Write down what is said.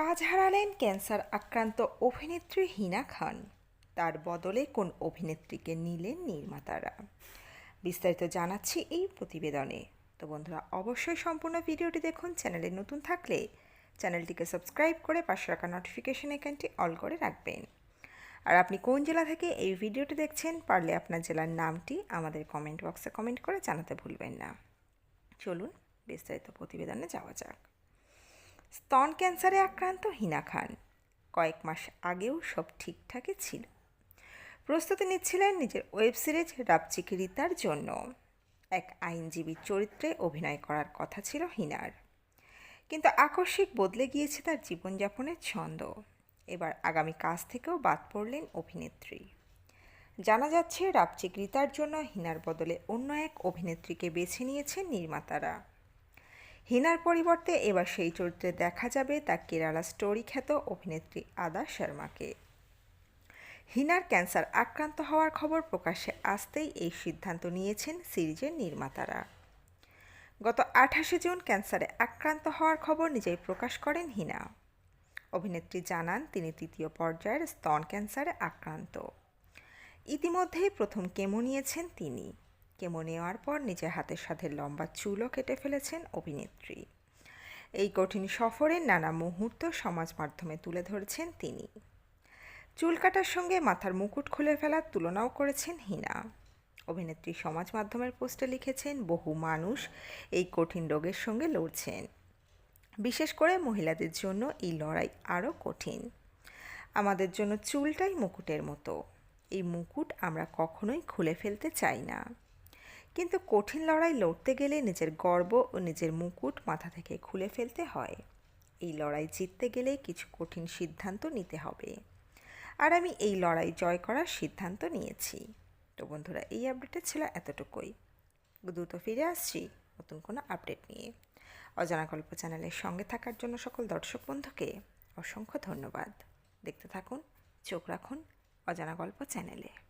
কাজ হারালেন ক্যান্সার আক্রান্ত অভিনেত্রী হিনা খান। তার বদলে কোন অভিনেত্রীকে নিলেন নির্মাতারা? বিস্তারিত জানাচ্ছি এই প্রতিবেদনে। তো বন্ধুরা, অবশ্যই সম্পূর্ণ ভিডিওটি দেখুন, চ্যানেলে নতুন থাকলে চ্যানেলটিকে সাবস্ক্রাইব করে পাশে রাখা নোটিফিকেশন আইকনটি অল করে রাখবেন। আর আপনি কোন জেলা থেকে এই ভিডিওটি দেখছেন, পারলে আপনার জেলার নামটি আমাদের কমেন্ট বক্সে কমেন্ট করে জানাতে ভুলবেন না। চলুন বিস্তারিত প্রতিবেদনে যাওয়া যাক। স্তন ক্যান্সারে আক্রান্ত হিনা খান। কয়েক মাস আগেও সব ঠিকঠাকই ছিল। প্রস্তুতি নিচ্ছিলেন নিজের ওয়েব সিরিজ রাবচিকি রিতার জন্য। এক আইনজীবীর চরিত্রে অভিনয় করার কথা ছিল হিনার। কিন্তু আকস্মিক বদলে গিয়েছে তার জীবনযাপনের ছন্দ। এবার আগামী কাজ থেকেও বাদ পড়লেন অভিনেত্রী। জানা যাচ্ছে রাবচিক রিতার জন্য হিনার বদলে অন্য এক অভিনেত্রীকে বেছে নিয়েছেন নির্মাতারা। হিনার পরিবর্তে এবার সেই চরিত্রে দেখা যাবে তা কেরালা স্টোরি খ্যাত অভিনেত্রী আদা শর্মাকে। হিনার ক্যান্সার আক্রান্ত হওয়ার খবর প্রকাশ্যে আসতেই এই সিদ্ধান্ত নিয়েছেন সিরিজের নির্মাতারা। গত আঠাশে জুন ক্যান্সারে আক্রান্ত হওয়ার খবর নিজেই প্রকাশ করেন হিনা। অভিনেত্রী জানান, তিনি তৃতীয় পর্যায়ের স্তন ক্যান্সারে আক্রান্ত। ইতিমধ্যেই প্রথম কেমো নিয়েছেন তিনি। কেমো নেওয়ার পর নিজের হাতের সাথে লম্বা চুলও কেটে ফেলেছেন অভিনেত্রী। এই কঠিন সফরের নানা মুহূর্ত সমাজ মাধ্যমে তুলে ধরেছেন তিনি। চুল কাটার সঙ্গে মাথার মুকুট খুলে ফেলার তুলনাও করেছেন হিনা। অভিনেত্রী সমাজ মাধ্যমের পোস্টে লিখেছেন, বহু মানুষ এই কঠিন রোগের সঙ্গে লড়ছেন। বিশেষ করে মহিলাদের জন্য এই লড়াই আরও কঠিন। আমাদের জন্য চুলটাই মুকুটের মতো। এই মুকুট আমরা কখনোই খুলে ফেলতে চাই না। কিন্তু কঠিন লড়াই লড়তে গেলে নিজের গর্ব ও নিজের মুকুট মাথা থেকে খুলে ফেলতে হয়। এই লড়াই জিততে গেলে কিছু কঠিন সিদ্ধান্ত নিতে হবে। আর আমি এই লড়াই জয় করার সিদ্ধান্ত নিয়েছি। তো বন্ধুরা, এই আপডেটটা ছিল এতটুকুই। দ্রুত ফিরে আসছি নতুন কোনো আপডেট নিয়ে। অজানা গল্প চ্যানেলের সঙ্গে থাকার জন্য সকল দর্শক বন্ধুকে অসংখ্য ধন্যবাদ। দেখতে থাকুন, চোখ রাখুন অজানা গল্প চ্যানেলে।